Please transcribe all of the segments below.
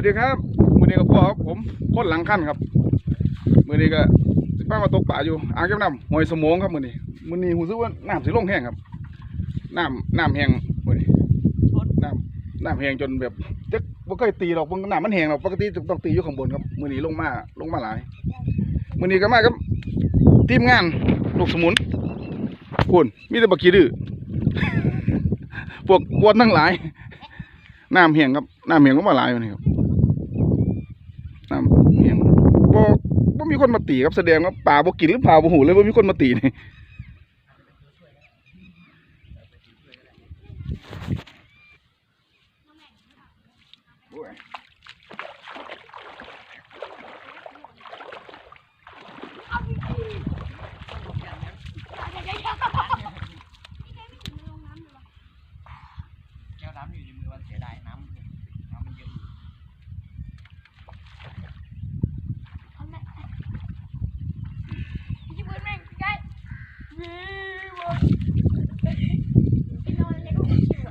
วัสดีครับมือนี้ก็พ่อครับผมคนหลังขั้นครับมือนี้ก็สิป้ามาตกป่าอยู่อ่างเก็บน้ำห้วยสมงครับมือนี้มือนี้หูซึกว่าน้ำสิลงแห้งครับน้ำน้ำแห้งมือนี้น้ำน้ำแห้งจนแบบจะบ่เคยตีหรอกมันน้ำมันแห้งหรอกปกติต้องตีอยู่ข้างบนครับมือนี้ลงมาลงมาหลายมือนี้ก็มาครับทีมงานลูกสมุนคุณมีแต่บักขี้ดื้อพวกกวนทั้งหลายน้ำแห้งครับน้ำแห้งก็มาหลายอยู่นี่ครับ น้ำแห้งบ่บ่มีคนมาตีครับแสดงว่าป่าบ่กินหรือป่าบ่หูเลยบ่มีคนมาตีนี่โอ้ยแก้วน้ำอยู่ในมือมันเสียดายน้ำน้ำมันเยอะ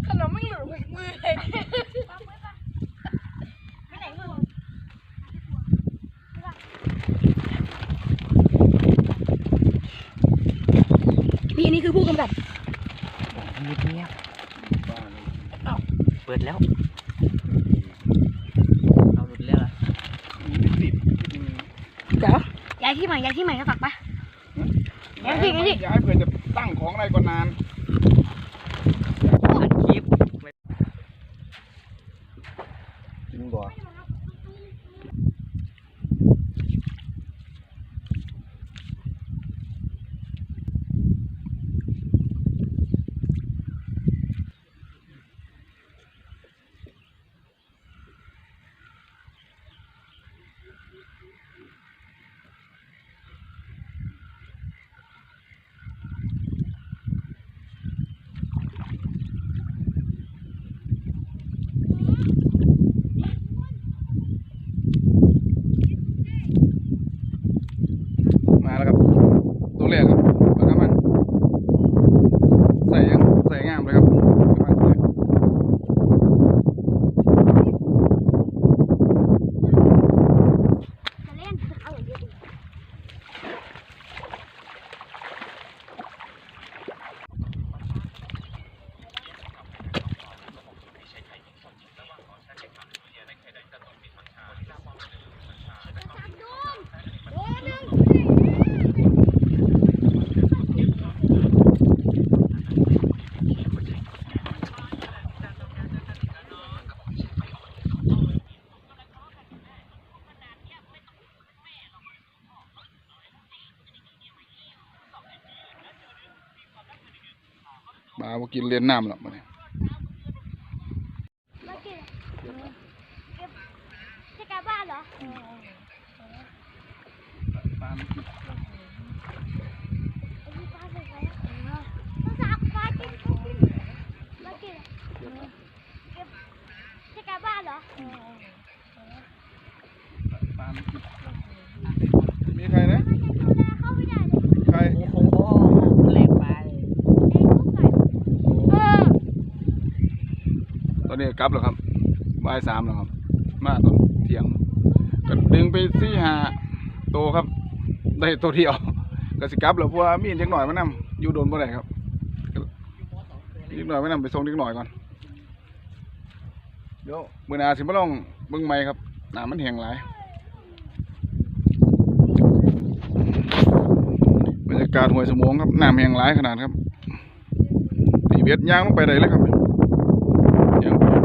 ขนมไม่หลุดมือเลยไปไหนมึงพี่นี่คือผู้กำกับเงียบเงียบเปิดแล้ว เอาหลุดแล้วล่ะติดติดเดี๋ยวย้ายที่ใหม่ย้ายที่ใหม่ก็ฝักปะ งั้นสิงั้นสิย้ายเพื่อจะตั้งของอะไรก่อนนานอัดคลิป จริงบ่ มาแล้วครับตัวแรกครับปลากระมังใส่ยังใส่งามเลยครับปลากระมังตัวแรก จะเล่นเอาอย่างเดียว ปลาบ่กินเลียนน้ำหรอกมันมากินจะกลับบ้านเหรอปลาต้องสักปลากินมากินจะกลับบ้านเหรอปลามีใครนะ เข้าไม่ได้เลย ใคร โอ้โหเล็กไป เอ้ยลูกไก่เออ ตอนนี้กลับแล้วครับบ่ายสามแล้วครับ มาตอนเที่ยงก็ดึงไปสี่หาโตครับ ได้ตัวเดียวก็สิกลับแล้วเพราะว่ามีเด็กหน่อยมานำอยู่โดนบ่ได้ครับเด็กหน่อยมานำไปส่งเด็กหน่อยก่อนเดี๋ยวมื้อหน้าสิมาลองเบิ่งใหม่ครับหน้ำมันแห้งหลายบรรยากาศห้วยสมองครับน้ำแห้งหลายขนาดครับนี่เวียดย่างลงไปได้เลยครับ you.